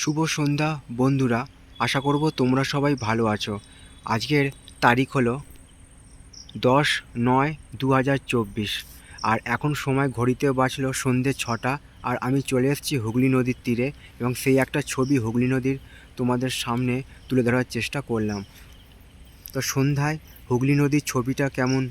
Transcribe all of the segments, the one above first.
শুভ সন্ধ্যা, বন্ধুরা। আশা করব তোমরা সবাই ভালো আছো। আজকের তারিখ হলো দশ নয় দু আর এখন সময় ঘড়িতে বাজলো সন্ধে ছটা, আর আমি চলে এসেছি হুগলি নদীর তীরে এবং সেই একটা ছবি হুগলি নদীর তোমাদের সামনে তুলে ধরার চেষ্টা করলাম। তো সন্ধ্যায় হুগলি নদীর ছবিটা কেমন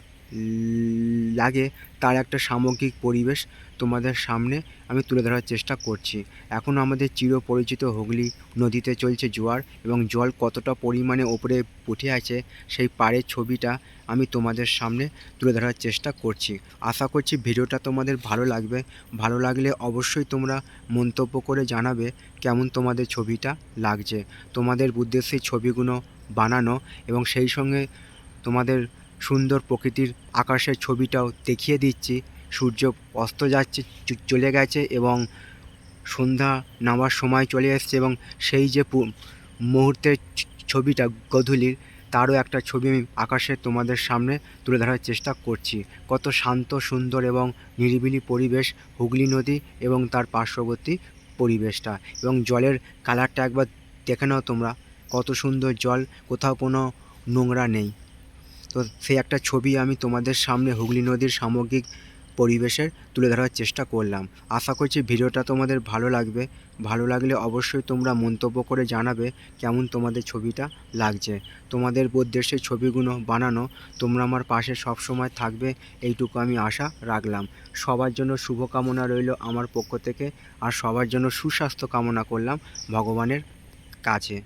লাগে তার একটা সামগ্রিক পরিবেশ তোমাদের সামনে আমি তুলে ধরার চেষ্টা করছি। এখন আমাদের চিরপরিচিত হুগলি নদীতে চলছে জোয়ার এবং জল কতটা পরিমাণে ওপরে উঠে আছে সেই পাড়ের ছবিটা আমি তোমাদের সামনে তুলে ধরার চেষ্টা করছি। আশা করছি ভিডিওটা তোমাদের ভালো লাগবে। ভালো লাগলে অবশ্যই তোমরা মন্তব্য করে জানাবে কেমন তোমাদের ছবিটা লাগছে। তোমাদের উদ্দেশ্যে ছবিগুলো বানানো এবং সেই সঙ্গে তোমাদের সুন্দর প্রকৃতির আকাশের ছবিটাও দেখিয়ে দিচ্ছি। সূর্য অস্ত যাচ্ছে চলে গেছে এবং সন্ধ্যা নামার সময় চলে এসছে এবং সেই যে মুহূর্তের ছবিটা গধূলির, তারও একটা ছবি আমি আকাশে তোমাদের সামনে তুলে ধরার চেষ্টা করছি। কত শান্ত, সুন্দর এবং নিরিবিলি পরিবেশ, হুগলি নদী এবং তার পার্শ্ববর্তী পরিবেশটা এবং জলের কালারটা একবার দেখে নাও তোমরা। কত সুন্দর জল, কোথাও কোনো নোংরা নেই। তো সেই একটা ছবি আমি তোমাদের সামনে হুগলি নদীর সামগ্রিক পরিবেশের তুলে ধরার চেষ্টা করলাম। আশা করছি ভিডিওটা তোমাদের ভালো লাগবে। ভালো লাগলে অবশ্যই তোমরা মন্তব্য করে জানাবে কেমন তোমাদের ছবিটা লাগছে। তোমাদের উদ্দেশ্যে ছবিগুলো বানানো তোমরা আমার পাশে সব সময় থাকবে এইটুকু আমি আশা রাখলাম। সবার জন্য শুভকামনা রইল আমার পক্ষ থেকে আর সবার জন্য সুস্বাস্থ্য কামনা করলাম ভগবানের কাছে।